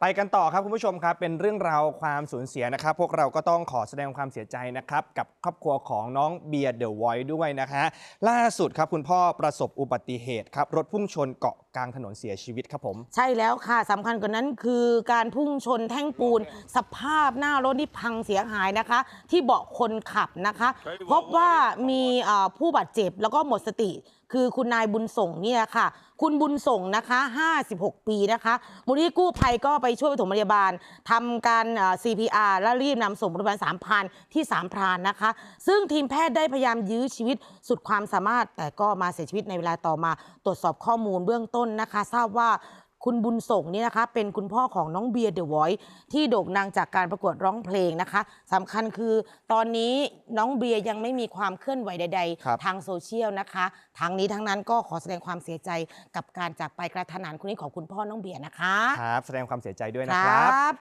ไปกันต่อครับคุณผู้ชมครับเป็นเรื่องราวความสูญเสียนะครับ พวกเราก็ต้องขอแสดงความเสียใจนะครับ กับครอบครัวของน้องเบียร์เดอะไวท์ด้วยนะฮะล่าสุดครับคุณพ่อประสบอุบัติเหตุครับรถพุ่งชนเกาะ กลางถนนเสียชีวิตครับผม ใช่แล้วค่ะสำคัญกว่านั้นคือการพุ่งชนแท่งปูน สภาพหน้ารถที่พังเสียหายนะคะ ที่เบาะคนขับนะคะ พบว่ามีเอ่อผู้บาดเจ็บแล้วก็หมดสติ คือคุณนายบุญส่งเนี่ยค่ะ คุณบุญส่งนะคะ 56 ปีนะคะมูลนิธิกู้ภัยก็ไปช่วยปฐมพยาบาลทำการเอ่อ CPR และรีบนำส่งโรงพยาบาลสามพรานที่สามพรานนะคะ ซึ่งทีมแพทย์ได้พยายามยื้อชีวิตสุดความสามารถ แต่ก็มาเสียชีวิตในเวลาต่อมาตรวจสอบข้อมูลเบื้องต้นนะคะ ทราบว่าคุณบุญส่งนี่นะคะ เป็นคุณพ่อของน้องเบียร์เดอะ o อยที่โด่งดังจากการประกวดร้องเพลงนะคะสำคัญคือตอนนี้น้องเบียร์ยังไม่มีความเคลื่อนไหวใดครับๆทางโซเชียลนะคะทางนี้ทั้งนั้นก็ขอแสดงความเสียใจกับการจากไปกระทันหันคุณนี้ของคุณพ่อน้องเบียร์นะคะ ครับ แสดงความเสียใจด้วยคนะรครับับ